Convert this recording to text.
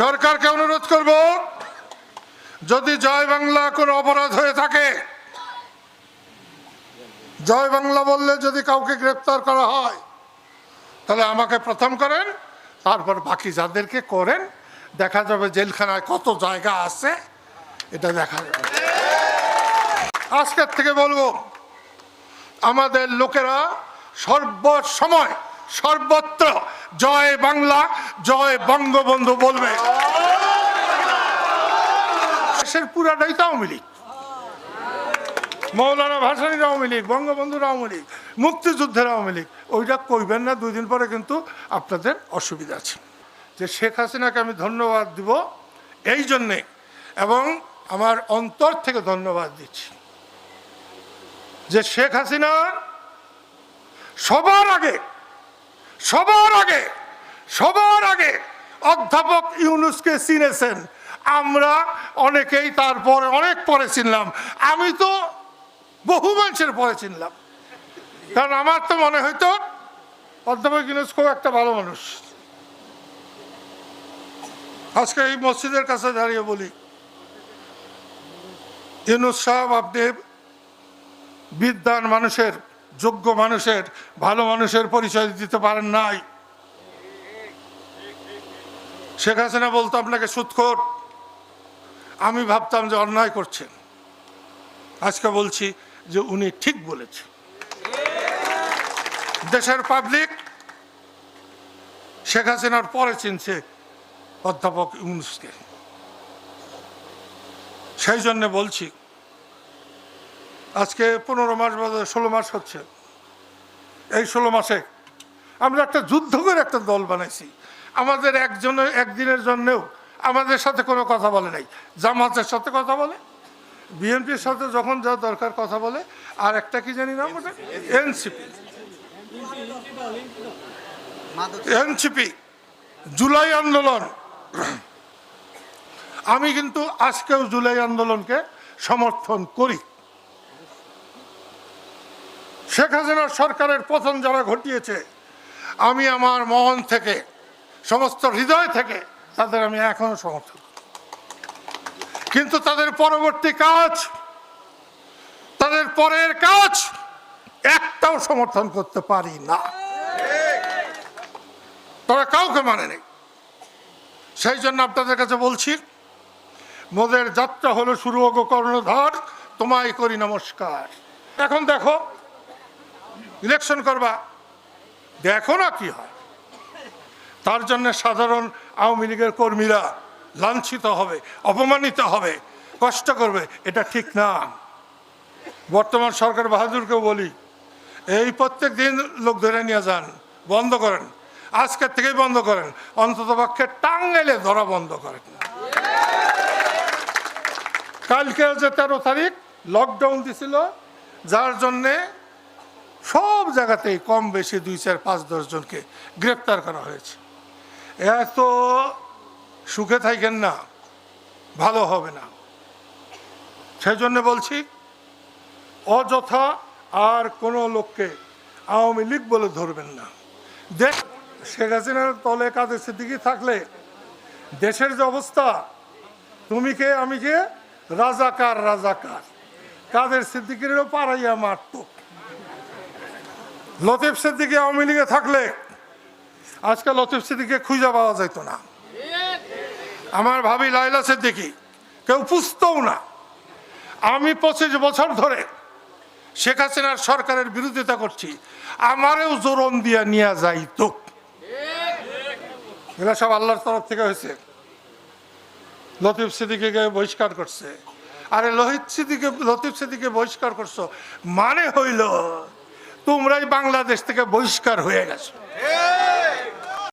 সরকারকে অনুরোধ করব, যদি জয় বাংলা কোনো অপরাধ হয়ে থাকে, জয় বাংলা বললে যদি কাউকে গ্রেপ্তার করা হয়, তাহলে আমাকে প্রথম করেন, তারপর বাকি যাদেরকে করেন, দেখা যাবে জেলখানায় কত জায়গা আছে, এটা দেখা যাবে। আজকের থেকে বলব, আমাদের লোকেরা সর্বসময় সর্বত্র জয় বাংলা, জয় বঙ্গবন্ধু বলবে। দেশের পুরাটাই তো আওয়ামী লীগ। মৌলানা ভাসানির আওয়ামী লীগ, বঙ্গবন্ধুর আওয়ামী লীগ, মুক্তিযুদ্ধের আওয়ামী লীগ, ওইটা কইবেন না দুই দিন পরে কিন্তু আপনাদের অসুবিধা আছে। যে শেখ হাসিনাকে আমি ধন্যবাদ দিব এই জন্যে, এবং আমার অন্তর থেকে ধন্যবাদ দিচ্ছি। যে শেখ হাসিনা সবার আগে সবার আগে সবার আগে অধ্যাপক ইউনুসকে চিনেছেন। আমরা অনেকেই তারপরে অনেক পরে চিনলাম। আমি তো বহু মানুষের পরে চিনলাম। কারণ আমার তো মনে হইতো, অধ্যাপক ইউনুস খুব একটা ভালো মানুষ। আজকে এই মসজিদের কাছে দাঁড়িয়ে বলি, ইউনুস সাহেব আপনি বিদ্যান মানুষের যোগ্য মানুষের, ভালো মানুষের পরিচয় দিতে পারেন নাই। শেখ হাসিনা বলতো, আপনাকে সুৎখোর। আমি ভাবতাম যে অন্যায় করছেন। আজকে বলছি যে উনি ঠিক বলেছেন। দেশের পাবলিক শেখ হাসিনার পরে চিনছে অধ্যাপক ইউনুসকে। সেই জন্য বলছি আজকে পনেরো মাস বাদে ষোলো মাস হচ্ছে। এই ষোলো মাসে আমরা একটা যুদ্ধ করে একটা দল বানাইছি। আমাদের একজনের একদিনের জন্যেও আমাদের সাথে কোনো কথা বলে নাই। জামাতের সাথে কথা বলে, বিএনপির সাথে যখন যা দরকার কথা বলে, আর একটা কি জানি নাম ওটা? এনসিপি। এনসিপি, জুলাই আন্দোলন। আমি কিন্তু আজকেও জুলাই আন্দোলনকে সমর্থন করি। শেখ হাসিনার সরকারের পতন যারা ঘটিয়েছে, আমি আমার মন থেকে, সমস্ত হৃদয় থেকে তাদের আমি এখনও সমর্থন কিন্তু তাদের পরবর্তী কাজ, তাদের পরের কাজ একটাও সমর্থন করতে পারি না। তারা কাউকে মানে নেই সেই জন্য আপনাদের কাছে বলছি, মোদের যাত্রা হলো শুরু হোক কর্ণধর, তোমায় করি নমস্কার। এখন দেখো ইলেকশন করবা, দেখো না কি হয়। তার জন্য সাধারণ আওয়ামী লীগের কর্মীরা লাঞ্ছিত হবে, অপমানিত হবে, কষ্ট করবে, এটা ঠিক না। বর্তমান সরকার বাহাদুরকেও বলি, এই প্রত্যেক দিন লোক ধরে নিয়ে যান, বন্ধ করেন। আজকের থেকেই বন্ধ করেন, অন্তত পক্ষে টাঙ্গাইলে ধরা বন্ধ করেন। কালকে যে তেরো তারিখ লকডাউন দিছিল, যার জন্যে সব জায়গাতেই কম বেশি দুই, চার, পাঁচ, দশ জনকে গ্রেপ্তার করা হয়েছে। এত সুখে থাকেন না, ভালো হবে না। সেই জন্য বলছি, অযথা আর কোনো লোককে আওয়ামী লীগ বলে ধরবেন না। দেশ, শেখ হাসিনার তলে কাদের সিদ্দিকি থাকলে, দেশের যে অবস্থা, তুমি কে, আমি কে? রাজাকার রাজাকার। কাদের সিদ্দিকিরও পাড়াইয়া মারত। লতিফ সিদ্দিকি আওয়ামী লীগে থাকলে আজকে লতিফ সিদ্দিকে খুঁজে পাওয়া যেত না। আমার ভাবি লাইলা সিদ্দিকি, কেউ পুষতও না। আমি পঁচিশ বছর ধরে শেখ হাসিনার সরকারের বিরোধিতা করছি, আমারেও জোরন দিয়া নিয়ে যাইতো। এগুলো সব আল্লাহর তরফ থেকে হয়েছে। লতিফ সিদ্দিকে বহিষ্কার করছে। আরে লোহিত সিদ্দিকে, লতিফ সিদ্দিকে বহিষ্কার করছ মানে হইল তোমরাই বাংলাদেশ থেকে বহিষ্কার হয়ে গেছো।